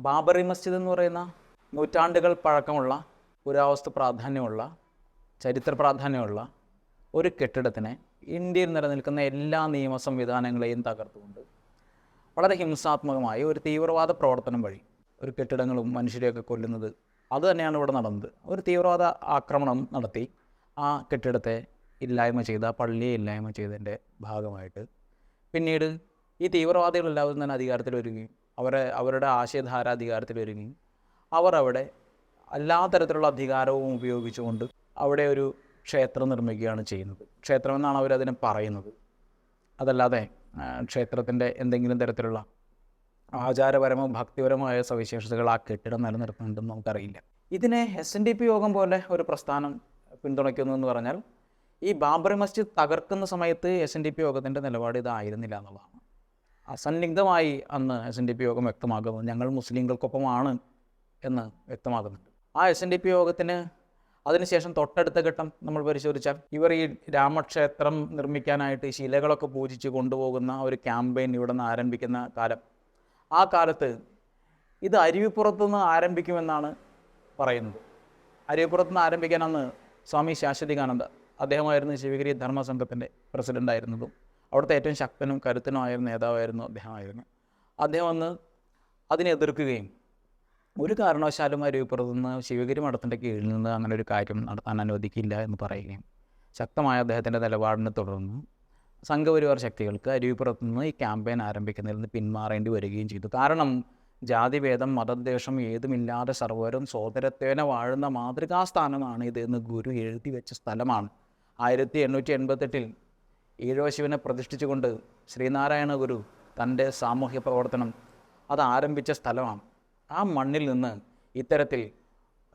ബാബറി മസ്ജിദ് എന്ന് പറയുന്ന നൂറ്റാണ്ടുകൾ പഴക്കമുള്ള പുരാവസ്തു പ്രാധാന്യമുള്ള ചരിത്ര പ്രാധാന്യമുള്ള ഒരു കെട്ടിടത്തിനെ ഇന്ത്യയിൽ നിലനിൽക്കുന്ന എല്ലാ നിയമ സംവിധാനങ്ങളെയും തകർത്തുകൊണ്ട് വളരെ ഹിംസാത്മകമായി ഒരു തീവ്രവാദ പ്രവർത്തനം വഴി ഒരു കെട്ടിടങ്ങളും മനുഷ്യരെയൊക്കെ കൊല്ലുന്നത് അത് തന്നെയാണ് ഇവിടെ നടന്നത്. ഒരു തീവ്രവാദ ആക്രമണം നടത്തി ആ കെട്ടിടത്തെ ഇല്ലായ്മ ചെയ്ത പള്ളിയെ ഇല്ലായ്മ ചെയ്തതിന്റെ ഭാഗമായിട്ട് പിന്നീട് ഈ തീവ്രവാദികളെല്ലാവരും തന്നെ അധികാരത്തിൽ വരികയും അവരെ അവരുടെ ആശയധാര അധികാരത്തിൽ ഒരുങ്ങി. അവർ അവിടെ എല്ലാ തരത്തിലുള്ള അധികാരവും ഉപയോഗിച്ചുകൊണ്ട് അവിടെ ഒരു ക്ഷേത്രം നിർമ്മിക്കുകയാണ് ചെയ്യുന്നത്. ക്ഷേത്രമെന്നാണ് അവരതിനെ പറയുന്നത്. അതല്ലാതെ ക്ഷേത്രത്തിന്റെ എന്തെങ്കിലും തരത്തിലുള്ള ആചാരപരമോ ഭക്തിപരമായ സവിശേഷതകൾ ആ കെട്ടിടം നിലനിർത്തുന്നുണ്ടെന്ന് നമുക്കറിയില്ല. ഇതിനെ എസ് എൻ ഡി പി യോഗം പോലെ ഒരു പ്രസ്ഥാനം പിന്തുണയ്ക്കുന്നു എന്ന് പറഞ്ഞാൽ ഈ ബാബറി മസ്ജിദ് തകർക്കുന്ന സമയത്ത് എസ് എൻ ഡി പി യോഗത്തിന്റെ നിലപാട് ഇതായിരുന്നില്ല എന്നുള്ളതാണ്. അസന്നിഗ്ധമായി അന്ന് എസ് എൻ ഡി പി യോഗം വ്യക്തമാക്കുന്നത് ഞങ്ങൾ മുസ്ലിങ്ങൾക്കൊപ്പമാണ് എന്ന് വ്യക്തമാകുന്നുണ്ട്. ആ എസ് എൻ ഡി പി യോഗത്തിന് അതിനുശേഷം തൊട്ടടുത്ത ഘട്ടം നമ്മൾ പരിശോധിച്ചാൽ ഇവർ ഈ രാമക്ഷേത്രം നിർമ്മിക്കാനായിട്ട് ശിലകളൊക്കെ പൂജിച്ച് കൊണ്ടുപോകുന്ന ഒരു ക്യാമ്പയിൻ ഇവിടെ നിന്ന് ആരംഭിക്കുന്ന കാലം. ആ കാലത്ത് ഇത് അരുവിപ്പുറത്തു നിന്ന് ആരംഭിക്കുമെന്നാണ് പറയുന്നത്. അരുവിപ്പുറത്തു നിന്ന് ആരംഭിക്കാനാണ് സ്വാമി ശാശ്വതികാനന്ദ അദ്ദേഹമായിരുന്നു ശിവഗിരി ധർമ്മസംഘത്തിന്റെ പ്രസിഡന്റായിരുന്നതും അവിടുത്തെ ഏറ്റവും ശക്തനും കരുത്തനുമായ നേതാവായിരുന്നു അദ്ദേഹമായിരുന്നു. അദ്ദേഹം വന്ന് അതിനെ എതിർക്കുകയും ഒരു കാരണവശാലും അരുവിപ്പുറത്ത് നിന്ന് ശിവഗിരി മഠത്തിന്റെ കീഴിൽ നിന്ന് അങ്ങനെ ഒരു കാര്യം നടത്താൻ അനുവദിക്കില്ല എന്ന് പറയുകയും ശക്തമായ അദ്ദേഹത്തിന്റെ നിലപാടിനെ തുടർന്ന് സംഘപരിവാർ ശക്തികൾക്ക് അരുവിപ്പുറത്ത് നിന്ന് ഈ ക്യാമ്പയിൻ ആരംഭിക്കുന്നതിൽ നിന്ന് പിന്മാറേണ്ടി വരികയും ചെയ്തു. കാരണം ജാതിഭേദം മതദ്വേഷം ഏതുമില്ലാതെ സർവരും സോദരത്വേന വാഴുന്ന മാതൃകാസ്ഥാനമാണ് ഇത് എന്ന് ഗുരു എഴുതി വെച്ച സ്ഥലമാണ്. ആയിരത്തി എണ്ണൂറ്റി എൺപത്തെട്ടിൽ ഈഴവ ശിവനെ പ്രതിഷ്ഠിച്ചുകൊണ്ട് ശ്രീനാരായണ ഗുരു തന്റെ സാമൂഹ്യ പ്രവർത്തനം അത് ആരംഭിച്ച സ്ഥലമാണ്. ആ മണ്ണിൽ നിന്ന് ഇത്തരത്തിൽ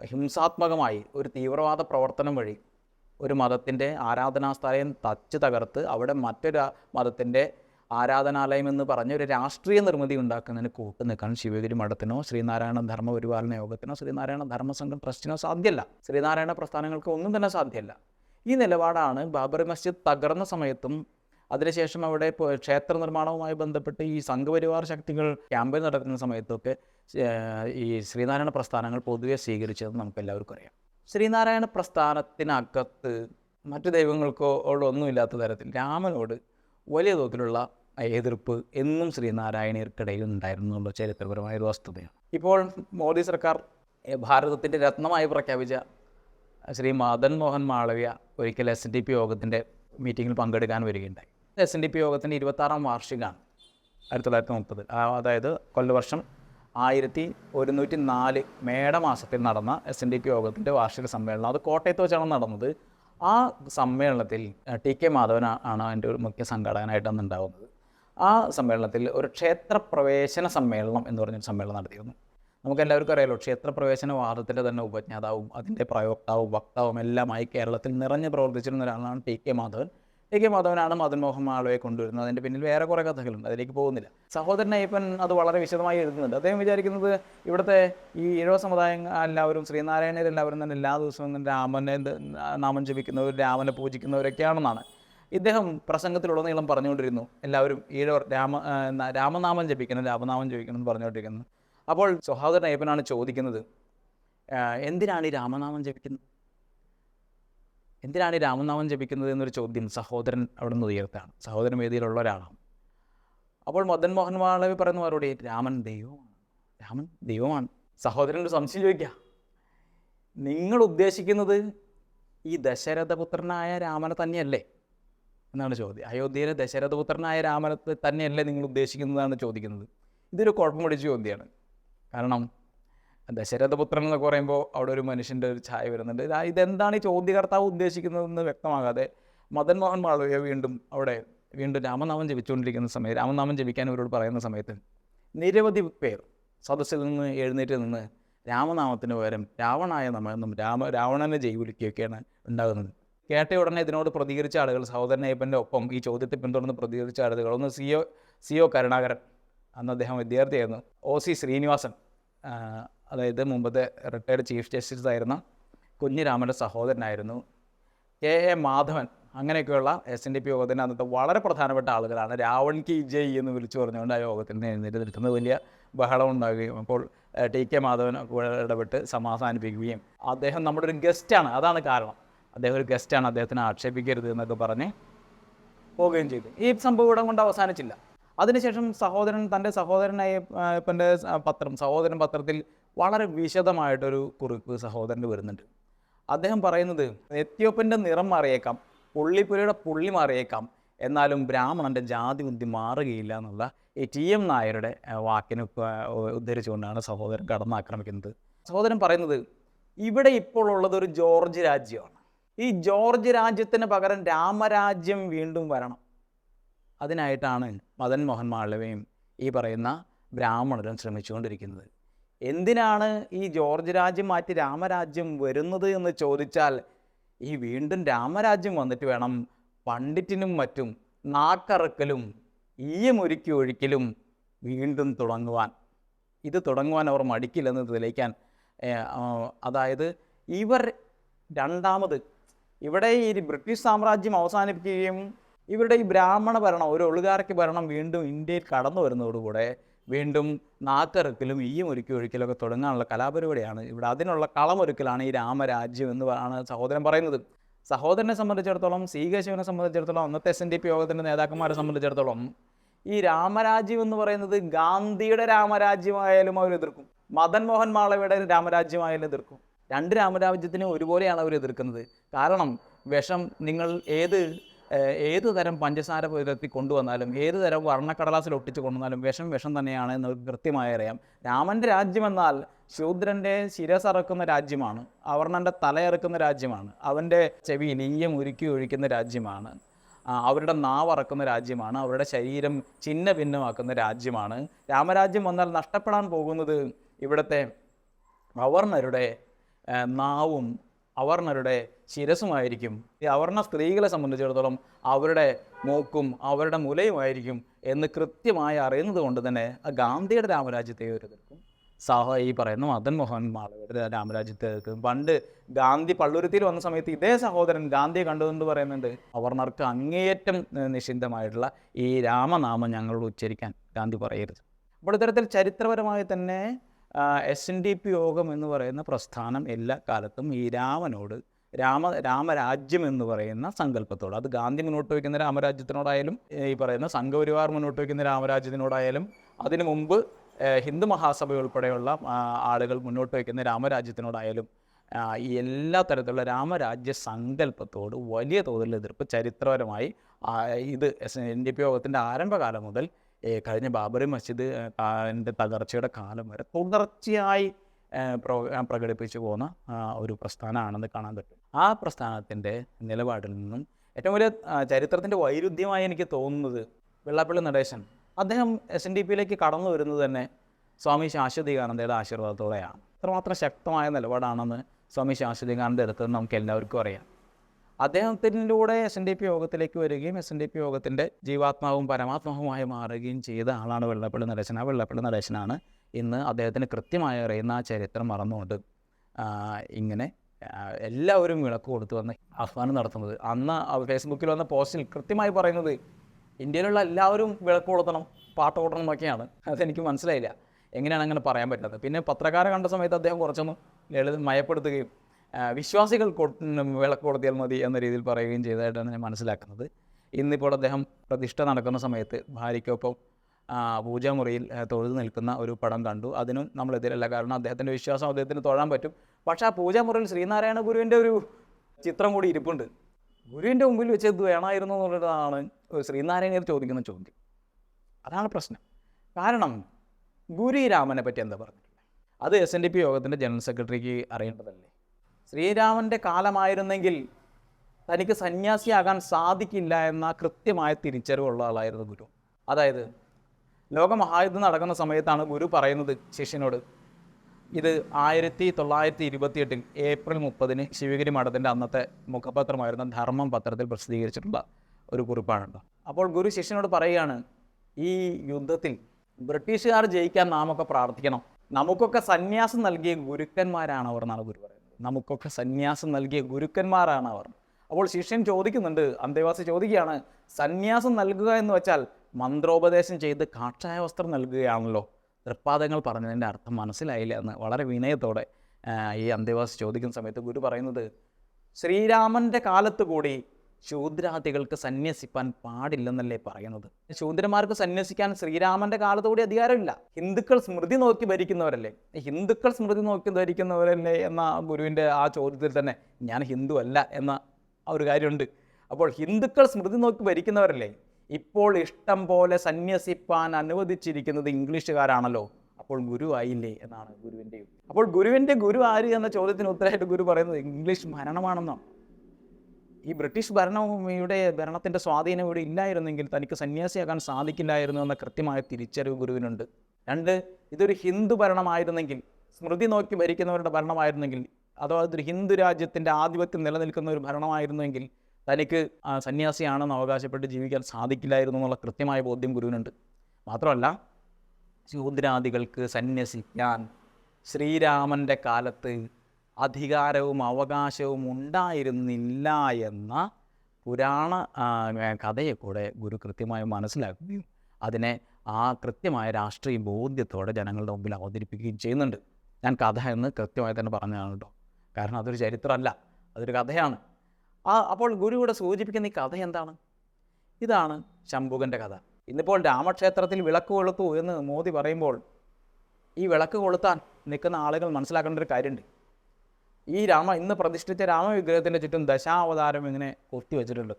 ഹിംസാത്മകമായി ഒരു തീവ്രവാദ പ്രവർത്തനം വഴി ഒരു മതത്തിന്റെ ആരാധനാസ്ഥലയം തച്ച് തകർത്ത് അവിടെ മറ്റൊരു മതത്തിന്റെ ആരാധനാലയം എന്ന് പറഞ്ഞ ഒരു രാഷ്ട്രീയ നിർമ്മിതി ഉണ്ടാക്കുന്നതിന് കൂട്ടു നിൽക്കാൻ ശിവഗിരി മഠത്തിനോ ശ്രീനാരായണ ധർമ്മ പരിപാലന യോഗത്തിനോ ശ്രീനാരായണ ധർമ്മസംഘം ട്രസ്റ്റിനോ സാധ്യമല്ല. ശ്രീനാരായണ പ്രസ്ഥാനങ്ങൾക്ക് ഒന്നും തന്നെ സാധ്യമല്ല. ഈ നിലപാടാണ് ബാബറി മസ്ജിദ് തകർന്ന സമയത്തും അതിനുശേഷം അവിടെ ക്ഷേത്ര നിർമ്മാണവുമായി ബന്ധപ്പെട്ട് ഈ സംഘപരിവാർ ശക്തികൾ ക്യാമ്പയിൻ നടത്തുന്ന സമയത്തൊക്കെ ഈ ശ്രീനാരായണ പ്രസ്ഥാനങ്ങൾ പൊതുവെ സ്വീകരിച്ചത് നമുക്ക് എല്ലാവർക്കും അറിയാം. ശ്രീനാരായണ പ്രസ്ഥാനത്തിനകത്ത് മറ്റു ദൈവങ്ങൾക്കോ ഒന്നുമില്ലാത്ത തരത്തിൽ രാമനോട് വലിയ തോതിലുള്ള എതിർപ്പ് എന്നും ശ്രീനാരായണീയർക്കിടയിൽ ഉണ്ടായിരുന്നു എന്നുള്ള ചരിത്രപരമായ ഒരു വസ്തുതയാണ്. ഇപ്പോൾ മോദി സർക്കാർ ഭാരതത്തിന്റെ രത്നമായി പ്രഖ്യാപിച്ച ശ്രീ മദൻ മോഹൻ മാളവ്യ ഒരിക്കൽ എസ് എൻ ഡി പി യോഗത്തിന്റെ മീറ്റിങ്ങിൽ പങ്കെടുക്കാൻ വരികയുണ്ടായി. എസ് എൻ ഡി പി യോഗത്തിന്റെ ഇരുപത്താറാം വാർഷികമാണ് ആയിരത്തി തൊള്ളായിരത്തി മുപ്പത് അതായത് കൊല്ലവർഷം ആയിരത്തി ഒരുന്നൂറ്റി നാല് മേടമാസത്തിൽ നടന്ന എസ് എൻ ഡി പി യോഗത്തിന്റെ വാർഷിക സമ്മേളനം. അത് കോട്ടയത്ത് വെച്ചാണ് നടന്നത്. ആ സമ്മേളനത്തിൽ ടി കെ മാധവൻ ആണ് അതിന്റെ ഒരു മുഖ്യ സംഘാടകനായിട്ടാണ് ഉണ്ടാകുന്നത് ആ സമ്മേളനത്തിൽ ഒരു ക്ഷേത്ര പ്രവേശന സമ്മേളനം എന്ന് പറഞ്ഞൊരു സമ്മേളനം നടത്തിയിരുന്നു. നമുക്ക് എല്ലാവർക്കും അറിയാലോ ക്ഷേത്രപ്രവേശന വാദത്തിന്റെ തന്നെ ഉപജ്ഞാതാവും അതിന്റെ പ്രയോക്താവും വക്താവും എല്ലാമായി കേരളത്തിൽ നിറഞ്ഞു പ്രവർത്തിച്ചിരുന്ന ഒരാളാണ് T K Madhavan. T K മാധവനാണ് Madan Mohan മാളവയെ കൊണ്ടുവരുന്നത്. അതിന്റെ പിന്നിൽ വേറെ കുറേ കഥകളുണ്ട് അതിലേക്ക് പോകുന്നില്ല. സഹോദരൻ അയ്യപ്പൻ അത് വളരെ വിശദമായി എഴുതുന്നുണ്ട്. അദ്ദേഹം വിചാരിക്കുന്നത് ഇവിടുത്തെ ഈ ഇഴവ സമുദായം എല്ലാവരും ശ്രീനാരായണരെല്ലാവരും തന്നെ എല്ലാ ദിവസവും രാമനെ നാമം ജപിക്കുന്നവർ രാമനെ പൂജിക്കുന്നവരൊക്കെയാണെന്നാണ്. ഇദ്ദേഹം പ്രസംഗത്തിലുടനീളം പറഞ്ഞുകൊണ്ടിരുന്നു. എല്ലാവരും ഈഴവർ രാമ രാമനാമം ജപിക്കണം രാമനാമം ജപിക്കണം എന്ന് പറഞ്ഞുകൊണ്ടിരിക്കുന്നു. അപ്പോൾ സഹോദരൻ അയ്യപ്പനാണ് ചോദിക്കുന്നത് എന്തിനാണ് ഈ രാമനാമം ജപിക്കുന്നത്? എന്തിനാണ് ഈ രാമനാമം ജപിക്കുന്നത്? എന്നൊരു ചോദ്യം സഹോദരൻ അവിടെ നിന്ന് ഉയർത്താണ്. സഹോദരൻ വേദിയിലുള്ള ഒരാളാണ്. അപ്പോൾ മദൻ മോഹൻ മാളവി പറയുന്ന മറുപടി രാമൻ ദൈവമാണ് രാമൻ ദൈവമാണ്. സഹോദരൻ ഒരു സംശയം ചോദിക്കുക നിങ്ങൾ ഉദ്ദേശിക്കുന്നത് ഈ ദശരഥപുത്രനായ രാമനെ തന്നെയല്ലേ? എന്നാണ് ചോദ്യം. അയോധ്യയിലെ ദശരഥപുത്രനായ രാമനെ തന്നെയല്ലേ നിങ്ങൾ ഉദ്ദേശിക്കുന്നതാണ് ചോദിക്കുന്നത്. ഇതൊരു കുഴപ്പം പിടിച്ച ചോദ്യമാണ്. കാരണം ദശരഥപുത്രൻ എന്നൊക്കെ പറയുമ്പോൾ അവിടെ ഒരു മനുഷ്യന്റെ ഒരു ഛായ വരുന്നുണ്ട്. ഇതെന്താണ് ഈ ചോദ്യകർത്താവ് ഉദ്ദേശിക്കുന്നതെന്ന് വ്യക്തമാകാതെ മദൻ മോഹൻ മാളവ്യ വീണ്ടും അവിടെ വീണ്ടും രാമനാമം ജപിച്ചുകൊണ്ടിരിക്കുന്ന സമയത്ത് രാമനാമം ജപിക്കാൻ ഇവരോട് പറയുന്ന സമയത്ത് നിരവധി പേർ സദസ്സിൽ നിന്ന് എഴുന്നേറ്റ് നിന്ന് രാമനാമത്തിന് പകരം രാവണായ നമെന്നും രാമ രാവണനെ ജയ് വിളിക്കുകയൊക്കെയാണ് ഉണ്ടാകുന്നത്. കേട്ട ഉടനെ ഇതിനോട് പ്രതികരിച്ച ആളുകൾ സഹോദരൻ അയ്യപ്പന്റെ ഒപ്പം ഈ ചോദ്യത്തെ പിന്തുടർന്ന് പ്രതികരിച്ച ആളുകൾ ഒന്ന് C O C O Karunakaran അന്ന് അദ്ദേഹം വിദ്യാർത്ഥിയായിരുന്നു. ഒ സി ശ്രീനിവാസൻ അതായത് മുമ്പത്തെ റിട്ടയർഡ് ചീഫ് ജസ്റ്റിസ് ആയിരുന്ന കുഞ്ഞിരാമന്റെ സഹോദരനായിരുന്നു. കെ എ മാധവൻ അങ്ങനെയൊക്കെയുള്ള എസ് എൻ ഡി പി യോഗത്തിന്റെ അന്നത്തെ വളരെ പ്രധാനപ്പെട്ട ആളുകളാണ്. രാവൺ കി ജയ് എന്ന് വിളിച്ചു പറഞ്ഞുകൊണ്ട് ആ യോഗത്തിൽ എഴുന്നേറ്റ് നിൽക്കുന്നത് വലിയ ബഹളം ഉണ്ടാകുകയും അപ്പോൾ ടി കെ മാധവൻ ഇടപെട്ട് സമാധാനിപ്പിക്കുകയും അദ്ദേഹം നമ്മുടെ ഒരു ഗസ്റ്റാണ് അതാണ് കാരണം. അദ്ദേഹം ഒരു ഗസ്റ്റാണ് അദ്ദേഹത്തിനെ ആക്ഷേപിക്കരുത് എന്നൊക്കെ പറഞ്ഞ് പോവുകയും ചെയ്തു. ഈ സംഭവം ഇവിടെ കൊണ്ട് അവസാനിച്ചില്ല. അതിനുശേഷം സഹോദരൻ തന്റെ സഹോദരനായ ഇപ്പന്റെ പത്രം സഹോദരൻ പത്രത്തിൽ വളരെ വിശദമായിട്ടൊരു കുറിപ്പ് സഹോദരന് വരുന്നുണ്ട്. അദ്ദേഹം പറയുന്നത് എത്യോപ്യന്റെ നിറം മാറിയേക്കാം പുള്ളിപ്പുരയുടെ പുള്ളി മാറിയേക്കാം എന്നാലും ബ്രാഹ്മണന്റെ ജാതി ബുദ്ധി മാറുകയില്ല എന്നുള്ള ഈ ടി എം നായരുടെ വാക്കിന് ഉദ്ധരിച്ചുകൊണ്ടാണ് സഹോദരൻ കടന്നാക്രമിക്കുന്നത്. സഹോദരൻ പറയുന്നത് ഇവിടെ ഇപ്പോൾ ഉള്ളത് ഒരു ജോർജ് രാജ്യമാണ്. ഈ ജോർജ് രാജ്യത്തിന് പകരം രാമരാജ്യം വീണ്ടും വരണം. അതിനായിട്ടാണ് മദൻ മോഹൻ മാളവയും ഈ പറയുന്ന ബ്രാഹ്മണരും ശ്രമിച്ചുകൊണ്ടിരിക്കുന്നത്. എന്തിനാണ് ഈ ജോർജ് രാജ്യം മാറ്റി രാമരാജ്യം വരുന്നത് എന്ന് ചോദിച്ചാൽ ഈ വീണ്ടും രാമരാജ്യം വന്നിട്ട് വേണം പണ്ഡിറ്റിനും മറ്റും നാക്കറക്കലും ഈയമൊരുക്കി ഒഴിക്കലും വീണ്ടും തുടങ്ങുവാൻ. ഇത് തുടങ്ങുവാൻ അവർ മടിക്കില്ലെന്ന് തെളിയിക്കാൻ അതായത് ഇവർ രണ്ടാമത് ഇവിടെ ഈ ബ്രിട്ടീഷ് സാമ്രാജ്യം അവസാനിപ്പിക്കുകയും ഇവരുടെ ഈ ബ്രാഹ്മണ ഭരണം ഒരു ഒളുകാരക്ക് ഭരണം വീണ്ടും ഇന്ത്യയിൽ കടന്നു വരുന്നതോടുകൂടെ വീണ്ടും നാക്കറുക്കലും ഈയും ഒരുക്കി ഒഴിക്കലൊക്കെ തുടങ്ങാനുള്ള കലാപരിപാടിയാണ്. ഇവിടെ അതിനുള്ള കളമൊരുക്കലാണ് ഈ രാമരാജ്യം എന്ന് ആണ് സഹോദരൻ പറയുന്നത്. സഹോദരനെ സംബന്ധിച്ചിടത്തോളം സി സംബന്ധിച്ചിടത്തോളം അന്നത്തെ എസ് എൻ ഡി പി യോഗത്തിന്റെ നേതാക്കന്മാരെ സംബന്ധിച്ചിടത്തോളം ഈ രാമരാജ്യം എന്ന് പറയുന്നത് ഗാന്ധിയുടെ രാമരാജ്യമായാലും അവർ എതിർക്കും. മദൻ മോഹൻ മാളവയുടെ രാമരാജ്യമായാലും എതിർക്കും. രണ്ട് രാമരാജ്യത്തിനും ഒരുപോലെയാണ് അവർ എതിർക്കുന്നത്. കാരണം വിഷം നിങ്ങൾ ഏത് ഏത് തരം പഞ്ചസാര പുരത്തി കൊണ്ടുവന്നാലും ഏത് തരം വർണക്കടലാസിൽ ഒട്ടിച്ച് കൊണ്ടുവന്നാലും വിഷം വിഷം തന്നെയാണ് എന്ന് കൃത്യമായി അറിയാം രാമന്റെ രാജ്യമെന്നാൽ ശൂദ്രന്റെ ശിരസറക്കുന്ന രാജ്യമാണ്. അവർണന്റെ തലയിറക്കുന്ന രാജ്യമാണ്. അവന്റെ ചെവി ഈയം ഉരുക്കി ഒഴിക്കുന്ന രാജ്യമാണ്. അവരുടെ നാവറക്കുന്ന രാജ്യമാണ്. അവരുടെ ശരീരം ചിന്ന ഭിന്നമാക്കുന്ന രാജ്യമാണ്. രാമരാജ്യം വന്നാൽ നഷ്ടപ്പെടാൻ പോകുന്നത് ഇവിടുത്തെ അവർണരുടെ നാവും അവർണരുടെ ശിരസുമായിരിക്കും ഈ അവർണ സ്ത്രീകളെ സംബന്ധിച്ചിടത്തോളം അവരുടെ മൂക്കും അവരുടെ മുലയുമായിരിക്കും എന്ന് കൃത്യമായി അറിയുന്നത് കൊണ്ട് തന്നെ ആ ഗാന്ധിയുടെ രാമരാജ്യത്തെ എതിർക്കും. സഹ ഈ പറയുന്ന മദൻ മോഹൻ മാളവയുടെ രാമരാജ്യത്തെ എതിർക്കും. പണ്ട് ഗാന്ധി പള്ളുരുത്തിയിൽ വന്ന സമയത്ത് ഇതേ സഹോദരൻ ഗാന്ധിയെ കണ്ടുകൊണ്ട് പറയുന്നുണ്ട്. അവർണർക്ക് അങ്ങേയറ്റം നിഷിദ്ധമായിട്ടുള്ള ഈ രാമനാമം ഞങ്ങളോട് ഉച്ചരിക്കാൻ ഗാന്ധി പറയരുത്. അപ്പോൾ ഇത്തരത്തിൽ ചരിത്രപരമായി തന്നെ എസ് എൻ ഡി പി യോഗം എന്ന് പറയുന്ന പ്രസ്ഥാനം എല്ലാ കാലത്തും ഈ രാമനോട് രാമ രാമരാജ്യം എന്ന് പറയുന്ന സങ്കല്പത്തോട് അത് ഗാന്ധി മുന്നോട്ട് വയ്ക്കുന്ന രാമരാജ്യത്തിനോടായാലും ഈ പറയുന്ന സംഘപരിവാർ മുന്നോട്ട് വയ്ക്കുന്ന രാമരാജ്യത്തിനോടായാലും അതിനു മുമ്പ് ഹിന്ദു മഹാസഭ ഉൾപ്പെടെയുള്ള ആളുകൾ മുന്നോട്ട് വയ്ക്കുന്ന രാമരാജ്യത്തിനോടായാലും ഈ എല്ലാ തരത്തിലുള്ള രാമരാജ്യ സങ്കല്പത്തോട് വലിയ തോതിൽ എതിർപ്പ് ചരിത്രപരമായി ഇത് എസ് എൻ ഡി പി യോഗത്തിന്റെ ആരംഭകാലം മുതൽ കഴിഞ്ഞ ബാബറി മസ്ജിദ് എന്റെ തകർച്ചയുടെ കാലം വരെ തുടർച്ചയായി പ്രോ- പ്രകടിപ്പിച്ചു പോകുന്ന ഒരു പ്രസ്ഥാനമാണെന്ന് കാണാൻ പറ്റും. ആ പ്രസ്ഥാനത്തിന്റെ നിലപാടിൽ നിന്നും ഏറ്റവും വലിയ ചരിത്രത്തിന്റെ വൈരുദ്ധ്യമായി എനിക്ക് തോന്നുന്നത് വെള്ളാപ്പള്ളി നടേശൻ. അദ്ദേഹം എസ് എൻ ഡി പിയിലേക്ക് കടന്നു വരുന്നത് തന്നെ സ്വാമി ശാശ്വതികാനന്ദയുടെ ആശീർവാദത്തോടെയാണ്. അത്രമാത്രം ശക്തമായ നിലപാടാണെന്ന് സ്വാമി ശാശ്വതികാനന്ദ എടുത്തത് നമുക്ക് എല്ലാവർക്കും അറിയാം. അദ്ദേഹത്തിലൂടെ എസ് എൻ ഡി പി യോഗത്തിലേക്ക് വരികയും എസ് എൻ ഡി പി യോഗത്തിന്റെ ജീവാത്മാവും പരമാത്മാവുമായി മാറുകയും ചെയ്ത ആളാണ് വെള്ളപ്പള്ളി നടേശൻ. ആ വെള്ളപ്പള്ളി നടേശനാണ് ഇന്ന് അദ്ദേഹത്തിന് കൃത്യമായി അറിയുന്ന ആ ചരിത്രം മറന്നുകൊണ്ട് ഇങ്ങനെ എല്ലാവരും വിളക്ക് കൊടുത്തു വന്ന് ആഹ്വാനം നടത്തുന്നത്. അന്ന് ഫേസ്ബുക്കിൽ വന്ന പോസ്റ്റിൽ കൃത്യമായി പറയുന്നത് ഇന്ത്യയിലുള്ള എല്ലാവരും വിളക്ക് കൊടുത്തണം പാട്ട് കൊടുക്കണം എന്നൊക്കെയാണ് അതെനിക്ക് മനസ്സിലായില്ല. എങ്ങനെയാണ് അങ്ങനെ പറയാൻ പറ്റുന്നത്? പിന്നെ പത്രക്കാരെ കണ്ട സമയത്ത് അദ്ദേഹം കുറച്ചൊന്ന് ലളിത മയപ്പെടുത്തുകയും വിശ്വാസികൾ വിളക്ക് മതി എന്ന രീതിയിൽ പറയുകയും ചെയ്തതായിട്ടാണ് ഞാൻ മനസ്സിലാക്കുന്നത്. ഇന്നിപ്പോൾ അദ്ദേഹം പ്രതിഷ്ഠ നടക്കുന്ന സമയത്ത് ഭാര്യയ്ക്കൊപ്പം പൂജാമുറിയിൽ തൊഴുതു നിൽക്കുന്ന ഒരു പടം കണ്ടു. അതിനും നമ്മളെതിരല്ല. കാരണം അദ്ദേഹത്തിന്റെ വിശ്വാസം അദ്ദേഹത്തിന് തൊഴാൻ പറ്റും. പക്ഷേ ആ പൂജാമുറിയിൽ ശ്രീനാരായണ ഗുരുവിന്റെ ഒരു ചിത്രം കൂടി ഇരിപ്പുണ്ട്. ഗുരുവിന്റെ മുമ്പിൽ വെച്ച് ഇത് വേണമായിരുന്നു എന്നുള്ളതാണ് ശ്രീനാരായണീയർ ചോദിക്കുന്ന ചോദ്യം. അതാണ് പ്രശ്നം. കാരണം ഗുരു രാമനെ പറ്റി എന്താ പറഞ്ഞിട്ടുള്ളത്? അത് എസ് എൻ ഡി പി യോഗത്തിന്റെ ജനറൽ സെക്രട്ടറിക്ക് അറിയേണ്ടതല്ലേ? ശ്രീരാമന്റെ കാലമായിരുന്നെങ്കിൽ തനിക്ക് സന്യാസിയാകാൻ സാധിക്കില്ല എന്ന കൃത്യമായ തിരിച്ചറിവുള്ള ആളായിരുന്നു ഗുരു. അതായത് ലോകമഹായുദ്ധം നടക്കുന്ന സമയത്താണ് ഗുരു പറയുന്നത് ശിഷ്യനോട് ഇത് ആയിരത്തി തൊള്ളായിരത്തി ഇരുപത്തിയെട്ടിൽ ഏപ്രിൽ മുപ്പതിന് ശിവഗിരി മഠത്തിന്റെ അന്നത്തെ മുഖപത്രമായിരുന്ന ധർമ്മം പത്രത്തിൽ പ്രസിദ്ധീകരിച്ചിട്ടുള്ള ഒരു കുറിപ്പാണുണ്ട്. അപ്പോൾ ഗുരു ശിഷ്യനോട് പറയുകയാണ് ഈ യുദ്ധത്തിൽ ബ്രിട്ടീഷുകാർ ജയിക്കാൻ നാമൊക്കെ പ്രാർത്ഥിക്കണം. നമുക്കൊക്കെ സന്യാസം നൽകിയ ഗുരുക്കന്മാരാണ് അവർ എന്നാണ് ഗുരു പറയുന്നത്. നമുക്കൊക്കെ സന്യാസം നൽകിയ ഗുരുക്കന്മാരാണ് അവർ അപ്പോൾ ശിഷ്യൻ ചോദിക്കുന്നുണ്ട് അന്തേവാസി ചോദിക്കുകയാണ് സന്യാസം നൽകുക എന്ന് വെച്ചാൽ മന്ത്രോപദേശം ചെയ്ത് കാക്ഷായ വസ്ത്രം നൽകുകയാണല്ലോ? തൃപ്പാദങ്ങൾ പറഞ്ഞതിന്റെ അർത്ഥം മനസ്സിലായില്ല എന്ന് വളരെ വിനയത്തോടെ ഈ അന്തേവാസി ചോദിക്കുന്ന സമയത്ത് ഗുരു പറയുന്നത് ശ്രീരാമന്റെ കാലത്ത് കൂടി ശൂദ്രാദികൾക്ക് സന്യസിപ്പാൻ പാടില്ലെന്നല്ലേ പറയുന്നത്? ശൂദ്രന്മാർക്ക് സന്യസിക്കാൻ ശ്രീരാമന്റെ കാലത്ത് കൂടി അധികാരമില്ല. ഹിന്ദുക്കൾ സ്മൃതി നോക്കി ഭരിക്കുന്നവരല്ലേ? ഹിന്ദുക്കൾ സ്മൃതി നോക്കി ഭരിക്കുന്നവരല്ലേ എന്ന ഗുരുവിന്റെ ആ ചോദ്യത്തിൽ തന്നെ ഞാൻ ഹിന്ദു അല്ല എന്ന ഒരു കാര്യമുണ്ട്. അപ്പോൾ ഹിന്ദുക്കൾ സ്മൃതി നോക്കി ഭരിക്കുന്നവരല്ലേ? ഇപ്പോൾ ഇഷ്ടം പോലെ സന്യസിപ്പാൻ അനുവദിച്ചിരിക്കുന്നത് ഇംഗ്ലീഷുകാരാണല്ലോ. അപ്പോൾ ഗുരു ആയില്ലേ എന്നാണ് ഗുരുവിന്റെ അപ്പോൾ ഗുരുവിന്റെ ഗുരു ആര് എന്ന ചോദ്യത്തിന് ഉത്തരമായിട്ട് ഗുരു പറയുന്നത് ഇംഗ്ലീഷ് ഭരണമാണെന്നാണ് ഈ ബ്രിട്ടീഷ് ഭരണഭൂമിയുടെ ഭരണത്തിന്റെ സ്വാധീനം ഇവിടെ ഇല്ലായിരുന്നെങ്കിൽ തനിക്ക് സന്യാസിയാകാൻ സാധിക്കില്ലായിരുന്നു എന്ന കൃത്യമായ തിരിച്ചറിവ് ഗുരുവിനുണ്ട്. രണ്ട് ഇതൊരു ഹിന്ദു ഭരണമായിരുന്നെങ്കിൽ സ്മൃതി നോക്കി ഭരിക്കുന്നവരുടെ ഭരണമായിരുന്നെങ്കിൽ അഥവാ ഇതൊരു ഹിന്ദു രാജ്യത്തിന്റെ ആധിപത്യം നിലനിൽക്കുന്ന ഒരു ഭരണമായിരുന്നെങ്കിൽ തനിക്ക് സന്യാസിയാണെന്ന് അവകാശപ്പെട്ട് ജീവിക്കാൻ സാധിക്കില്ലായിരുന്നു എന്നുള്ള കൃത്യമായ ബോധ്യം ഗുരുവിനുണ്ട്. മാത്രമല്ല ശൂദ്രാദികൾക്ക് സന്യസിക്കാൻ ശ്രീരാമന്റെ കാലത്ത് അധികാരവും അവകാശവും ഉണ്ടായിരുന്നില്ല എന്ന പുരാണ കഥയെക്കൂടെ കഥയെ കൂടെ ഗുരു കൃത്യമായി മനസ്സിലാക്കുകയും അതിനെ ആ കൃത്യമായ രാഷ്ട്രീയ ബോധ്യത്തോടെ ജനങ്ങളുടെ മുമ്പിൽ അവതരിപ്പിക്കുകയും ചെയ്യുന്നുണ്ട്. ഞാൻ കഥ എന്ന് കൃത്യമായി തന്നെ പറഞ്ഞതാണ് കേട്ടോ. കാരണം അതൊരു ചരിത്രമല്ല അതൊരു കഥയാണ്. ആ അപ്പോൾ ഗുരു ഇവിടെ സൂചിപ്പിക്കുന്ന ഈ കഥ എന്താണ്? ഇതാണ് ശംഭുകന്റെ കഥ. ഇന്നിപ്പോൾ രാമക്ഷേത്രത്തിൽ വിളക്ക് കൊളുത്തു എന്ന് മോദി പറയുമ്പോൾ ഈ വിളക്ക് കൊളുത്താൻ നിൽക്കുന്ന ആളുകൾ മനസ്സിലാക്കേണ്ട ഒരു കാര്യമുണ്ട്. ഈ രാമ ഇന്ന് പ്രതിഷ്ഠിച്ച രാമവിഗ്രഹത്തിന്റെ ചുറ്റും ദശാവതാരം ഇങ്ങനെ കൊത്തി വെച്ചിട്ടുണ്ട്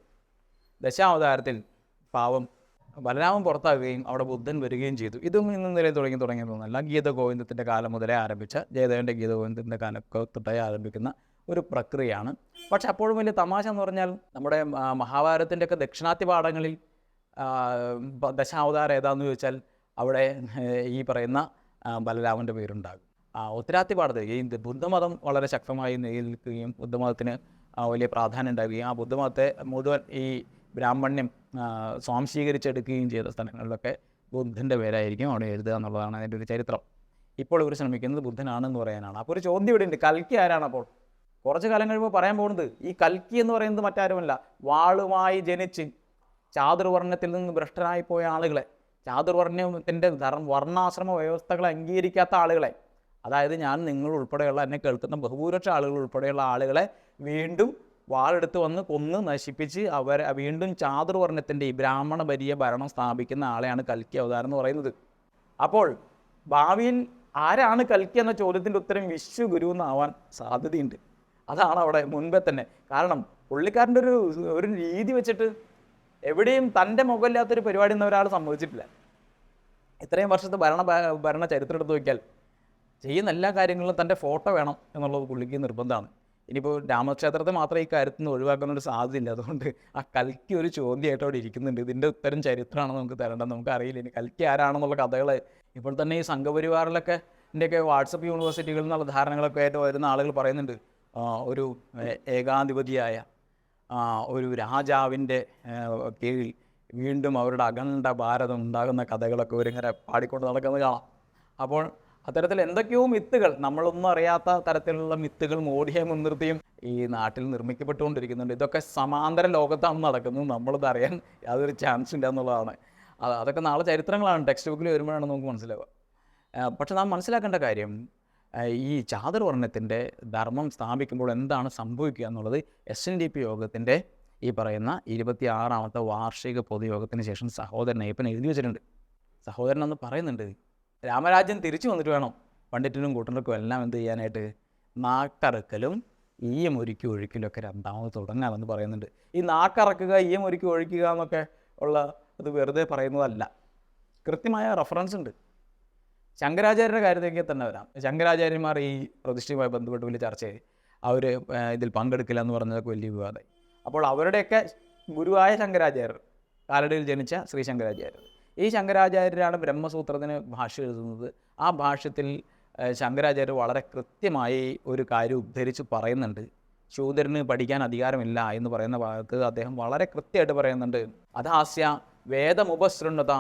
ദശാവതാരത്തിൽ പാവം ബലരാമൻ പുറത്താകുകയും അവിടെ ബുദ്ധൻ വരികയും ചെയ്തു. ഇതും ഇന്ന് നിലയിൽ തുടങ്ങി തുടങ്ങിയത് ഗീത ഗീതഗോവിന്ദത്തിന്റെ കാലം മുതലേ ആരംഭിച്ച ജയദേവന്റെ ഗീതഗോവിന്ദത്തിന്റെ കാലമൊക്കെ തൊട്ടേ ആരംഭിക്കുന്ന ഒരു പ്രക്രിയയാണ്. പക്ഷെ അപ്പോഴും വലിയ തമാശ എന്ന് പറഞ്ഞാൽ നമ്മുടെ മഹാഭാരതത്തിന്റെയൊക്കെ ദക്ഷിണാത്തി പാഠങ്ങളിൽ ദശാവതാരം ഏതാണെന്ന് ചോദിച്ചാൽ അവിടെ ഈ പറയുന്ന ബലരാമന്റെ പേരുണ്ടാകും. ഉത്തരാത്തി പാടത്ത് ഈ ബുദ്ധമതം വളരെ ശക്തമായി നിലനിൽക്കുകയും ബുദ്ധമതത്തിന് വലിയ പ്രാധാന്യം ഉണ്ടാവുകയും ആ ബുദ്ധമതത്തെ മുഴുവൻ ഈ ബ്രാഹ്മണ്യം സ്വാംശീകരിച്ചെടുക്കുകയും ചെയ്ത സ്ഥലങ്ങളിലൊക്കെ ബുദ്ധന്റെ പേരായിരിക്കും അവിടെ എഴുതുക എന്നുള്ളതാണ് അതിന്റെ ഒരു ചരിത്രം. ഇപ്പോൾ ഇവർ ശ്രമിക്കുന്നത് ബുദ്ധനാണെന്ന് പറയാനാണ്. അപ്പോൾ ഒരു ചോദ്യം ഇവിടെ ഉണ്ട്. കൽക്കി ആരാണ് അപ്പോൾ? കുറച്ച് കാലം കഴിയുമ്പോൾ പറയാൻ പോകുന്നത് ഈ കൽക്കി എന്ന് പറയുന്നത് മറ്റാരുമല്ല. വാളുമായി ജനിച്ച് ചാതുർവർണത്തിൽ നിന്ന് ഭ്രഷ്ടനായി പോയ ആളുകളെ ചാതുർവർണത്തിന്റെ ധർമ്മ വർണാശ്രമ വ്യവസ്ഥകളെ അംഗീകരിക്കാത്ത ആളുകളെ അതായത് ഞാൻ നിങ്ങൾ ഉൾപ്പെടെയുള്ള എന്നെ കേൾക്കുന്ന ബഹുഭൂരിപക്ഷ ആളുകൾ ഉൾപ്പെടെയുള്ള ആളുകളെ വീണ്ടും വാളെടുത്ത് വന്ന് കൊന്ന് നശിപ്പിച്ച് അവരെ വീണ്ടും ചാതുർവർണത്തിന്റെ ബ്രാഹ്മണ വലിയ ഭരണം സ്ഥാപിക്കുന്ന ആളെയാണ് കൽക്കി അവതാരം എന്ന് പറയുന്നത്. അപ്പോൾ ഭാവിയിൽ ആരാണ് കൽക്കി എന്ന ചോദ്യത്തിന്റെ ഉത്തരം വിശ്വ ഗുരു എന്നാവാൻ സാധ്യതയുണ്ട്. അതാണ് അവിടെ മുൻപേ തന്നെ. കാരണം പുള്ളിക്കാരന്റെ ഒരു ഒരു രീതി വെച്ചിട്ട് എവിടെയും തന്റെ മുഖമില്ലാത്തൊരു പരിപാടി ഒന്നും ഒരാൾ സംഭവിച്ചിട്ടില്ല ഇത്രയും വർഷത്തെ ഭരണ ഭരണ ചരിത്രം എടുത്ത് നോക്കിയാൽ ചെയ്യുന്ന എല്ലാ കാര്യങ്ങളിലും തന്റെ ഫോട്ടോ വേണം എന്നുള്ളത് പുള്ളിക്ക് നിർബന്ധമാണ്. ഇനിയിപ്പോൾ രാമക്ഷേത്രത്തെ മാത്രം ഈ കാര്യത്തിൽ നിന്ന് ഒഴിവാക്കുന്ന ഒരു സാധ്യതയില്ല. അതുകൊണ്ട് ആ കൽക്കി ഒരു ചോദ്യമായിട്ട് അവിടെ ഇരിക്കുന്നുണ്ട്. ഇതിന്റെ ഉത്തരം ചരിത്രമാണെന്ന് നമുക്ക് തരേണ്ടത് നമുക്ക് അറിയില്ല ഇനി കൽക്കി ആരാണെന്നുള്ള കഥകൾ ഇപ്പോൾ തന്നെ ഈ സംഘപരിവാറിലൊക്കെ ഇതിന്റെയൊക്കെ വാട്സപ്പ് യൂണിവേഴ്സിറ്റികളിൽ നിന്നുള്ള ധാരണകളൊക്കെ ആയിട്ട് വരുന്ന ആളുകൾ പറയുന്നുണ്ട്. ഒരു ഏകാധിപതിയായ ഒരു രാജാവിന്റെ കീഴിൽ വീണ്ടും അവരുടെ അഖണ്ഡ ഭാരതം ഉണ്ടാകുന്ന കഥകളൊക്കെ ഇവരിങ്ങനെ പാടിക്കൊണ്ട് നടക്കുന്നത് കാണാം. അപ്പോൾ അത്തരത്തിൽ എന്തൊക്കെയോ മിത്തുകൾ നമ്മളൊന്നും അറിയാത്ത തരത്തിലുള്ള മിത്തുകൾ മോഡിയെ മുൻനിർത്തിയും ഈ നാട്ടിൽ നിർമ്മിക്കപ്പെട്ടുകൊണ്ടിരിക്കുന്നുണ്ട്. ഇതൊക്കെ സമാന്തര ലോകത്താണ് നടക്കുന്നത് നമ്മളിത് അറിയാൻ യാതൊരു ചാൻസ് ഇല്ല എന്നുള്ളതാണ്. അത് അതൊക്കെ നാളെ ചരിത്രങ്ങളാണ്. ടെക്സ്റ്റ് ബുക്കിൽ വരുമ്പോഴാണ് നമുക്ക് മനസ്സിലാവുക. പക്ഷെ നാം മനസ്സിലാക്കേണ്ട കാര്യം ഈ ചാതുർവർണത്തിന്റെ ധർമ്മം സ്ഥാപിക്കുമ്പോൾ എന്താണ് സംഭവിക്കുക എന്നുള്ളത് എസ് എൻ ഡി പി യോഗത്തിന്റെ ഈ പറയുന്ന ഇരുപത്തി ആറാമത്തെ വാർഷിക പൊതുയോഗത്തിന് ശേഷം സഹോദരൻ അയ്യപ്പൻ എഴുതി വെച്ചിട്ടുണ്ട്. സഹോദരൻ അന്ന് പറയുന്നുണ്ട് രാമരാജ്യം തിരിച്ചു വന്നിട്ട് വേണം പണ്ഡിറ്റിനും കൂട്ടർക്കും എല്ലാം എന്ത് ചെയ്യാനായിട്ട്. നാക്കറക്കലും ഈയം ഒരുക്കി ഒഴിക്കലും ഒക്കെ രണ്ടാമത് തുടങ്ങാമെന്ന് പറയുന്നുണ്ട്. ഈ നാക്കറക്കുക ഈയം ഒരുക്കി ഒഴിക്കുക എന്നൊക്കെ ഉള്ള അത് വെറുതെ പറയുന്നതല്ല. കൃത്യമായ റഫറൻസ് ഉണ്ട്. ശങ്കരാചാര്യരുടെ കാര്യത്തിലേക്ക് തന്നെ വരാം. ശങ്കരാചാര്യന്മാർ ഈ പ്രതിഷ്ഠയുമായി ബന്ധപ്പെട്ട് വലിയ ചർച്ച അവർ ഇതിൽ പങ്കെടുക്കില്ല എന്ന് പറഞ്ഞതൊക്കെ വലിയ വിവാദമായി. അപ്പോൾ അവരുടെയൊക്കെ ഗുരുവായ ശങ്കരാചാര്യർ കാലടിയിൽ ജനിച്ച ശ്രീ ശങ്കരാചാര്യർ. ഈ ശങ്കരാചാര്യരാണ് ബ്രഹ്മസൂത്രത്തിന് ഭാഷ എഴുതുന്നത്. ആ ഭാഷത്തിൽ ശങ്കരാചാര്യർ വളരെ കൃത്യമായി ഒരു കാര്യം ഉദ്ധരിച്ച് പറയുന്നുണ്ട്. ശൂദ്രന് പഠിക്കാൻ അധികാരമില്ല എന്ന് പറയുന്ന ഭാഗത്ത് അദ്ദേഹം വളരെ കൃത്യമായിട്ട് പറയുന്നുണ്ട്. അതാസ്യ വേദമുപസൃണത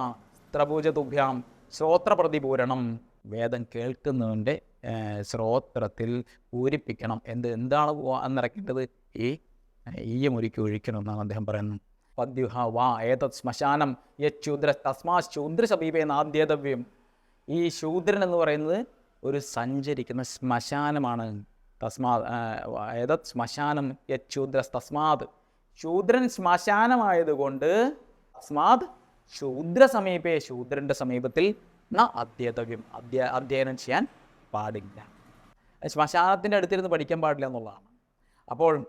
സ്ത്രപൂജതുഭ്യാം ശ്രോത്രപ്രതിപൂരണം. വേദം കേൾക്കുന്നവന്റെ ശ്രോത്രത്തിൽ പൂരിപ്പിക്കണം. എന്ത് എന്താണ് നിറയ്ക്കേണ്ടത് ഈ ഈയമൊരുക്കി ഒഴിക്കണം എന്നാണ് അദ്ദേഹം പറയുന്നത്. പദ്യുഹ വാ ഏതത് ശ്മശാനം യൂദ്ര തസ്മാ ശൂദ്ര സമീപേ നാദ്യേതവ്യം ഈ ശൂദ്രൻ എന്ന് പറയുന്നത് ഒരു സഞ്ചരിക്കുന്ന ശ്മശാനമാണ്. തസ്മാ ഏതത് ശ്മശാനം യൂദ്ര തസ്മാത്. ശൂദ്രൻ ശ്മശാനമായതുകൊണ്ട് തസ്മാത് ശൂദ്ര സമീപേ ശൂദ്രന്റെ സമീപത്തിൽ ന അധ്യതവ്യം. അധ്യ അധ്യയനം ചെയ്യാൻ പാടില്ല. ശ്മശാനത്തിന്റെ അടുത്തിരുന്ന് പഠിക്കാൻ പാടില്ല എന്നുള്ളതാണ്. അപ്പോൾ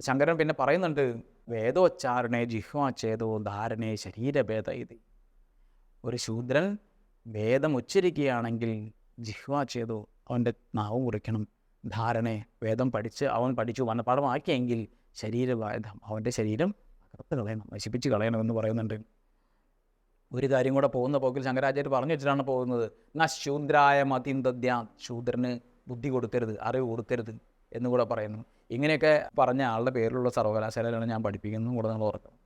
ശങ്കരൻ പിന്നെ പറയുന്നുണ്ട് വേദോച്ചാരണേ ജിഹ്വാചേതോ ധാരണേ ശരീരഭേദ ഇത്. ഒരു ശൂദ്രൻ വേദം ഉച്ചരിക്കുകയാണെങ്കിൽ ജിഹ്വാചേതോ അവന്റെ നാവ് മുറിക്കണം. ധാരണേ വേദം പഠിച്ച് അവൻ പഠിച്ചു വനപാഠമാക്കിയെങ്കിൽ ശരീരഭേദം അവന്റെ ശരീരം അകത്ത് കളയണം നശിപ്പിച്ച് കളയണം എന്ന് പറയുന്നുണ്ട്. ഒരു കാര്യം കൂടെ പോകുന്ന പോക്കിൽ ശങ്കരാചാര്യ പറഞ്ഞു വെച്ചിട്ടാണ് പോകുന്നത്. ന ശൂദ്രായ മതിന്തദ്യ ശൂദ്രന് ബുദ്ധി കൊടുക്കരുത് അറിവ് കൊടുക്കരുത് എന്നുകൂടെ പറയുന്നു. ഇങ്ങനെയൊക്കെ പറഞ്ഞ ആളുടെ പേരിലുള്ള സർവകലാശാലയിലാണ് ഞാൻ പഠിപ്പിക്കുന്നതും കൂടെ നിങ്ങൾ ഓർക്കണം.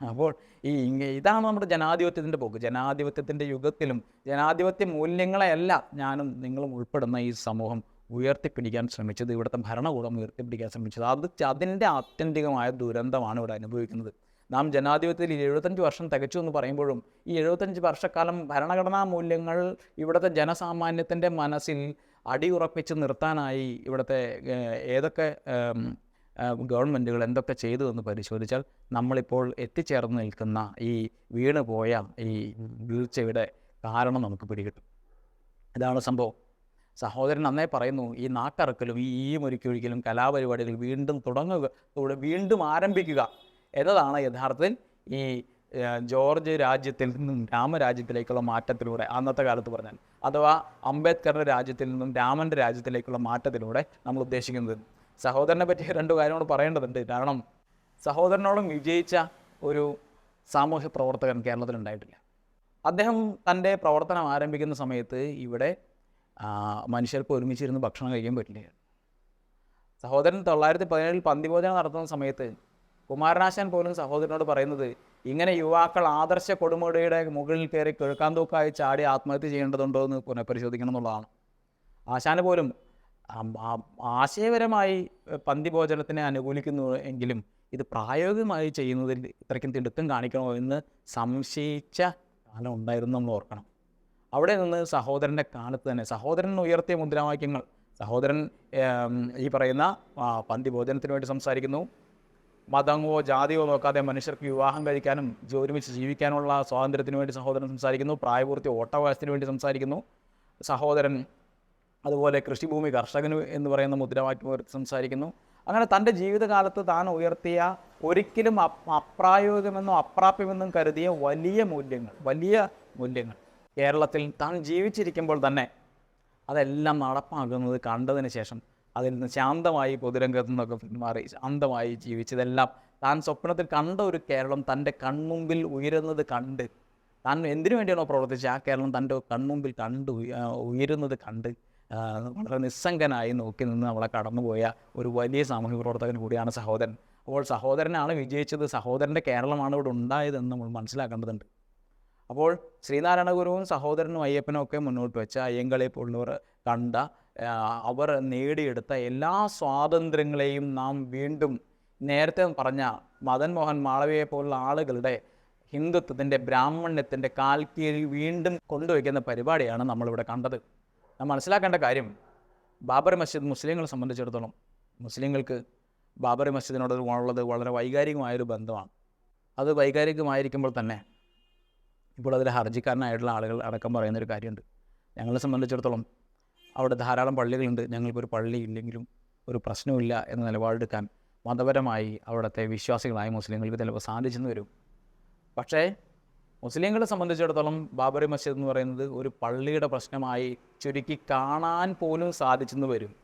അപ്പോൾ ഈ ഇങ്ങ ഇതാണ് നമ്മുടെ ജനാധിപത്യത്തിന്റെ പോക്ക്. ജനാധിപത്യത്തിന്റെ യുഗത്തിലും ജനാധിപത്യ മൂല്യങ്ങളെയല്ല ഞാനും നിങ്ങളും ഉൾപ്പെടുന്ന ഈ സമൂഹം ഉയർത്തിപ്പിടിക്കാൻ ശ്രമിച്ചത് ഇവിടുത്തെ ഭരണകൂടം ഉയർത്തിപ്പിടിക്കാൻ ശ്രമിച്ചത്. അത് അതിന്റെ ആത്യന്തികമായ ദുരന്തമാണ് ഇവിടെ അനുഭവിക്കുന്നത്. നാം ജനാധിപത്യത്തിൽ എഴുപത്തഞ്ച് വർഷം തികച്ചു എന്ന് പറയുമ്പോഴും ഈ എഴുപത്തഞ്ച് വർഷക്കാലം ഭരണഘടനാ മൂല്യങ്ങൾ ഇവിടുത്തെ ജനസാമാന്യത്തിന്റെ മനസ്സിൽ അടിയുറപ്പിച്ച് നിർത്താനായി ഇവിടുത്തെ ഏതൊക്കെ ഗവൺമെന്റുകൾ എന്തൊക്കെ ചെയ്തു എന്ന് പരിശോധിച്ചാൽ നമ്മളിപ്പോൾ എത്തിച്ചേർന്ന് നിൽക്കുന്ന ഈ വീണ് പോയ ഈ വീഴ്ചയുടെ കാരണം നമുക്ക് പിടികിട്ടും. ഇതാണ് സംഭവം. സഹോദരൻ നന്നേ പറയുന്നു ഈ നാക്കറക്കലും ഈ ഈമൊരുക്കൊഴിക്കലും കലാപരിപാടികൾ വീണ്ടും തുടങ്ങുക വീണ്ടും ആരംഭിക്കുക എന്നതാണ് യഥാർത്ഥത്തിൽ ഈ ജോർജ് രാജ്യത്തിൽ നിന്നും രാമരാജ്യത്തിലേക്കുള്ള മാറ്റത്തിലൂടെ അന്നത്തെ കാലത്ത് പറഞ്ഞാൽ അഥവാ അംബേദ്കറുടെ രാജ്യത്തിൽ നിന്നും രാമന്റെ രാജ്യത്തിലേക്കുള്ള മാറ്റത്തിലൂടെ നമ്മൾ ഉദ്ദേശിക്കുന്നത്. സഹോദരനെ പറ്റി രണ്ട് കാര്യങ്ങൾ പറയേണ്ടതുണ്ട്. കാരണം സഹോദരനോളം വിജയിച്ച ഒരു സാമൂഹ്യ പ്രവർത്തകൻ കേരളത്തിലുണ്ടായിട്ടില്ല അദ്ദേഹം തന്റെ പ്രവർത്തനം ആരംഭിക്കുന്ന സമയത്ത് ഇവിടെ മനുഷ്യർക്ക് ഒരുമിച്ചിരുന്ന് ഭക്ഷണം കഴിക്കാൻ പറ്റില്ല. സഹോദരൻ തൊള്ളായിരത്തി പതിനേഴിൽ പന്തിഭോജനം നടത്തുന്ന സമയത്ത് കുമാരനാശാൻ പോലും സഹോദരനോട് പറയുന്നത് ഇങ്ങനെ യുവാക്കൾ ആദർശ കൊടുമുടിയുടെ മുകളിൽ കയറി കിഴക്കാൻ തൂക്കായി ചാടി ആത്മഹത്യ ചെയ്യേണ്ടതുണ്ടോ എന്ന് പുനഃപരിശോധിക്കണം എന്നുള്ളതാണ്. ആശാന് പോലും ആശയപരമായി പന്തിഭോജനത്തിനെ അനുകൂലിക്കുന്നു എങ്കിലും ഇത് പ്രായോഗികമായി ചെയ്യുന്നതിൽ ഇത്രയ്ക്കും തിടുക്കം കാണിക്കണോ എന്ന് സംശയിച്ച കാലം ഉണ്ടായിരുന്നു നമ്മൾ ഓർക്കണം. അവിടെ നിന്ന് സഹോദരന്റെ കാലത്ത് തന്നെ സഹോദരൻ ഉയർത്തിയ മുദ്രാവാക്യങ്ങൾ സഹോദരൻ ഈ പറയുന്ന പന്തി പന്തിഭോജനത്തിന് വേണ്ടി സംസാരിക്കുന്നു. മതമോ ജാതിയോ നോക്കാതെ മനുഷ്യർക്ക് വിവാഹം കഴിക്കാനും ജോലിമിച്ച് ജീവിക്കാനുള്ള സ്വാതന്ത്ര്യത്തിന് വേണ്ടി സഹോദരൻ സംസാരിക്കുന്നു പ്രായപൂർത്തി ഓട്ടവകാശത്തിന് വേണ്ടി സംസാരിക്കുന്നു. സഹോദരൻ അതുപോലെ കൃഷിഭൂമി കർഷകന് എന്ന് പറയുന്ന മുദ്രാവാക്യം സംസാരിക്കുന്നു. അങ്ങനെ തന്റെ ജീവിതകാലത്ത് താൻ ഉയർത്തിയ ഒരിക്കലും അപ്- അപ്രായോഗികമെന്നോ അപ്രാപ്യമെന്നും കരുതിയ വലിയ മൂല്യങ്ങൾ വലിയ മൂല്യങ്ങൾ. കേരളത്തിൽ താൻ ജീവിച്ചിരിക്കുമ്പോൾ തന്നെ അതെല്ലാം നടപ്പാകുന്നത് കണ്ടതിന് ശേഷം അതിൽ നിന്ന് ശാന്തമായി പൊതുരംഗത്ത് നിന്നൊക്കെ പിന്മാറി ശാന്തമായി ജീവിച്ചതെല്ലാം താൻ സ്വപ്നത്തിൽ കണ്ട ഒരു കേരളം തന്റെ കൺമുമ്പിൽ ഉയരുന്നത് കണ്ട് താൻ എന്തിനു വേണ്ടിയാണോ പ്രവർത്തിച്ചത്? ആ കേരളം തന്റെ കൺമുമ്പിൽ കണ്ട് ഉയരുന്നത് കണ്ട് വളരെ നിസ്സംഗനായി നോക്കി നിന്ന് നമ്മളെ കടന്നുപോയ ഒരു വലിയ സാമൂഹിക പ്രവർത്തകൻ കൂടിയാണ് സഹോദരൻ. അപ്പോൾ സഹോദരനാണ് വിജയിച്ചത്. സഹോദരന്റെ കേരളമാണ് ഇവിടെ ഉണ്ടായതെന്ന് നമ്മൾ മനസ്സിലാക്കേണ്ടതുണ്ട്. അപ്പോൾ ശ്രീനാരായണ ഗുരുവും സഹോദരനും അയ്യപ്പനും ഒക്കെ മുന്നോട്ട് വെച്ച അയ്യങ്കളെ പോലുള്ളവർ കണ്ട അവർ നേടിയെടുത്ത എല്ലാ സ്വാതന്ത്ര്യങ്ങളെയും നാം വീണ്ടും നേരത്തെ പറഞ്ഞ മദൻ മോഹൻ മാളവിയെ പോലുള്ള ആളുകളുടെ ഹിന്ദുത്വത്തിന്റെ ബ്രാഹ്മണ്യത്തിന്റെ കാൽ കീഴിൽ വീണ്ടും കൊണ്ടുവയ്ക്കുന്ന പരിപാടിയാണ് നമ്മളിവിടെ കണ്ടത്. നാം മനസ്സിലാക്കേണ്ട കാര്യം ബാബറി മസ്ജിദ് മുസ്ലിങ്ങളെ സംബന്ധിച്ചിടത്തോളം മുസ്ലിങ്ങൾക്ക് ബാബറി മസ്ജിദിനോട് ഉള്ളത് വളരെ വൈകാരികമായൊരു ബന്ധമാണ്. അത് വൈകാരികമായിരിക്കുമ്പോൾ തന്നെ ഇപ്പോൾ അതിൽ ഹർജിക്കാരനായിട്ടുള്ള ആളുകൾ അടക്കം പറയുന്നൊരു കാര്യമുണ്ട്. ഞങ്ങളെ സംബന്ധിച്ചിടത്തോളം അവിടെ ധാരാളം പള്ളികളുണ്ട്. ഞങ്ങൾക്കൊരു പള്ളി ഇല്ലെങ്കിലും ഒരു പ്രശ്നമില്ല എന്ന നിലപാടെടുക്കാൻ മതപരമായി അവിടുത്തെ വിശ്വാസികളായ മുസ്ലിങ്ങൾക്ക് ചിലപ്പോൾ സാധിച്ചെന്ന് വരും. പക്ഷേ മുസ്ലിങ്ങളെ സംബന്ധിച്ചിടത്തോളം ബാബറി മസ്ജിദ് എന്ന് പറയുന്നത് ഒരു പള്ളിയുടെ പ്രശ്നമായി ചുരുക്കി കാണാൻ പോലും സാധിച്ചെന്ന് വരും.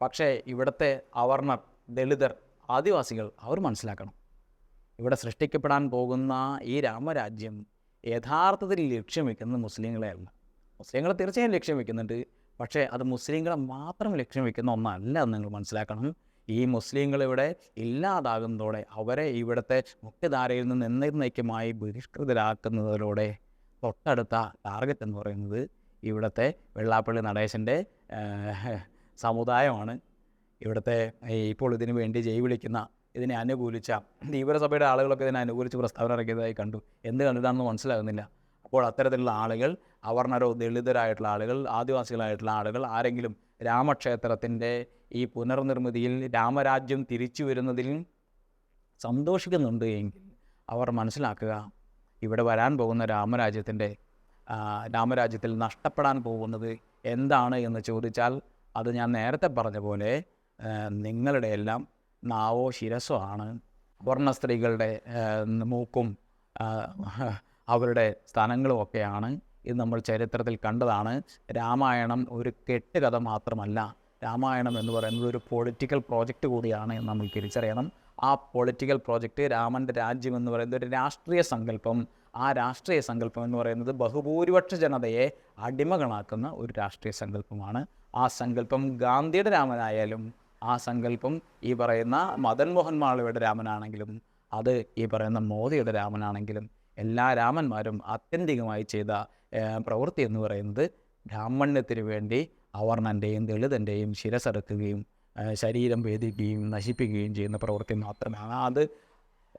പക്ഷേ ഇവിടുത്തെ അവർണർ ദളിതർ ആദിവാസികൾ അവർ മനസ്സിലാക്കണം. ഇവിടെ സൃഷ്ടിക്കപ്പെടാൻ പോകുന്ന ഈ രാമരാജ്യം യഥാർത്ഥത്തിൽ ലക്ഷ്യം വെക്കുന്നത് മുസ്ലിങ്ങളെയല്ല മുസ്ലിങ്ങളെ തീർച്ചയായും ലക്ഷ്യം വെക്കുന്നുണ്ട്. പക്ഷേ അത് മുസ്ലിങ്ങളെ മാത്രം ലക്ഷ്യം വെക്കുന്ന ഒന്നല്ല എന്ന് നിങ്ങൾ മനസ്സിലാക്കണം. ഈ മുസ്ലിങ്ങൾ ഇവിടെ ഇല്ലാതാകുന്നതോടെ അവരെ ഇവിടുത്തെ മുഖ്യധാരയിൽ നിന്ന് എന്നേക്കുമായി ബഹിഷ്കൃതരാക്കുന്നതിലൂടെ തൊട്ടടുത്ത ടാർഗറ്റ് എന്ന് പറയുന്നത് ഇവിടുത്തെ വെള്ളാപ്പള്ളി നടേശന്റെ സമുദായമാണ്. ഇവിടുത്തെ ഇപ്പോൾ ഇതിനു വേണ്ടി ജയ് വിളിക്കുന്ന ഇതിനെ അനുകൂലിച്ച തീവ്രസഭയുടെ ആളുകളൊക്കെ ഇതിനെ അനുകൂലിച്ച് പ്രസ്താവന ഇറക്കിയതായി കണ്ടു. എന്ത് കണ്ടിട്ടാണെന്ന് മനസ്സിലാകുന്നില്ല. അപ്പോൾ അത്തരത്തിലുള്ള ആളുകൾ അവർണരോ ദളിതരായിട്ടുള്ള ആളുകൾ ആദിവാസികളായിട്ടുള്ള ആളുകൾ ആരെങ്കിലും രാമക്ഷേത്രത്തിന്റെ ഈ പുനർനിർമ്മിതിയിൽ രാമരാജ്യം തിരിച്ചു വരുന്നതിൽ സന്തോഷിക്കുന്നുണ്ട് എങ്കിൽ അവർ മനസ്സിലാക്കുക ഇവിടെ വരാൻ പോകുന്ന രാമരാജ്യത്തിന്റെ രാമരാജ്യത്തിൽ നഷ്ടപ്പെടാൻ പോകുന്നത് എന്താണ് എന്ന് ചോദിച്ചാൽ അത് ഞാൻ നേരത്തെ പറഞ്ഞ പോലെ നിങ്ങളുടെ എല്ലാം നാവോ ശിരസോ ആണ്. വർണ സ്ത്രീകളുടെ മൂക്കും അവരുടെ സ്ഥലങ്ങളും ഒക്കെയാണ്. ഇത് നമ്മൾ ചരിത്രത്തിൽ കണ്ടതാണ്. രാമായണം ഒരു കെട്ടുകഥ മാത്രമല്ല. രാമായണം എന്ന് പറയുന്നത് ഒരു പൊളിറ്റിക്കൽ പ്രോജക്റ്റ് കൂടിയാണ് എന്ന് നമ്മൾ തിരിച്ചറിയണം. ആ പൊളിറ്റിക്കൽ പ്രോജക്റ്റ് രാമന്റെ രാജ്യം എന്ന് പറയുന്നത് ഒരു രാഷ്ട്രീയ സങ്കല്പം. ആ രാഷ്ട്രീയ സങ്കല്പം എന്ന് പറയുന്നത് ബഹുഭൂരിപക്ഷ ജനതയെ അടിമകളാക്കുന്ന ഒരു രാഷ്ട്രീയ സങ്കല്പമാണ്. ആ സങ്കല്പം ഗാന്ധിയുടെ രാമനായാലും ആ സങ്കല്പം ഈ പറയുന്ന മദൻ മോഹൻ മാളവിയുടെ രാമനാണെങ്കിലും അത് ഈ പറയുന്ന മോദിയുടെ രാമനാണെങ്കിലും എല്ലാ രാമന്മാരും ആത്യന്തികമായി ചെയ്ത പ്രവൃത്തി എന്ന് പറയുന്നത് ബ്രാഹ്മണ്യത്തിന് വേണ്ടി അവർണന്റെയും ദളിതന്റെയും ശിരസെടുക്കുകയും ശരീരം വേദിക്കുകയും നശിപ്പിക്കുകയും ചെയ്യുന്ന പ്രവൃത്തി മാത്രമാണ്. അത്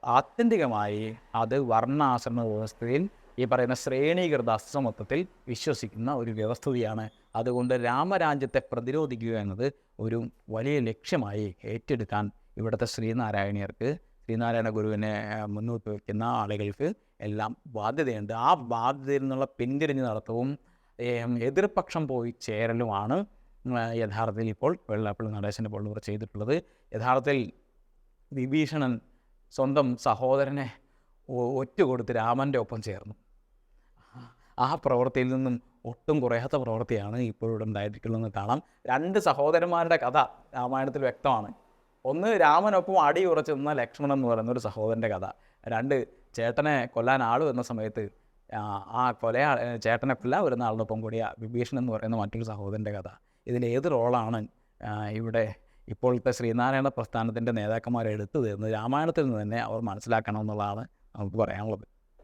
ആത്യന്തികമായി അത് വർണാശ്രമ വ്യവസ്ഥയിൽ ഈ പറയുന്ന ശ്രേണീകൃത അസമത്വത്തിൽ വിശ്വസിക്കുന്ന ഒരു വ്യവസ്ഥയാണ് അതുകൊണ്ട് രാമരാജ്യത്തെ പ്രതിരോധിക്കുക എന്നത് ഒരു വലിയ ലക്ഷ്യമായി ഏറ്റെടുക്കാൻ ഇവിടുത്തെ ശ്രീനാരായണീയർക്ക് ശ്രീനാരായണ ഗുരുവിനെ മുന്നോട്ട് വയ്ക്കുന്ന ആളുകൾക്ക് എല്ലാം ബാധ്യതയുണ്ട്. ആ ബാധ്യതയിൽ നിന്നുള്ള പിന്തിരിഞ്ഞ് നടത്തവും എതിർപക്ഷം പോയി ചേരലുമാണ് യഥാർത്ഥത്തിൽ ഇപ്പോൾ വെള്ളാപ്പള്ളി നടേശന്റെ പോലുള്ളവർ ചെയ്തിട്ടുള്ളത്. യഥാർത്ഥത്തിൽ വിഭീഷണൻ സ്വന്തം സഹോദരനെ ഒറ്റ ഒറ്റുകൊടുത്ത് രാമന്റെ ഒപ്പം ചേർന്നു. ആ പ്രവൃത്തിയിൽ നിന്നും ഒട്ടും കുറയാത്ത പ്രവൃത്തിയാണ് ഇപ്പോഴിവിടെ ഉണ്ടായിട്ടുള്ളതെന്ന് കാണാം. രണ്ട് സഹോദരന്മാരുടെ കഥ രാമായണത്തിൽ വ്യക്തമാണ്. ഒന്ന് രാമനൊപ്പം അടി ഉറച്ചു നിന്ന ലക്ഷ്മണൻ എന്ന് പറയുന്ന ഒരു സഹോദരന്റെ കഥ. രണ്ട് ചേട്ടനെ കൊല്ലാൻ ആൾ വരുന്ന സമയത്ത് ആ, കൊല ചേട്ടനെ കൊല്ലാൻ വരുന്ന ആളിനൊപ്പം കൂടിയ വിഭീഷണൻ എന്ന് പറയുന്ന മറ്റൊരു സഹോദരന്റെ കഥ. ഇതിൽ ഏത് റോളാണ് ഇവിടെ ഇപ്പോഴത്തെ ശ്രീനാരായണ പ്രസ്ഥാനത്തിന്റെ നേതാക്കന്മാരെ എടുത്തു എന്ന് രാമായണത്തിൽ നിന്ന് തന്നെ അവർ മനസ്സിലാക്കണം എന്നുള്ളതാണ് നമുക്ക് പറയാനുള്ളത്.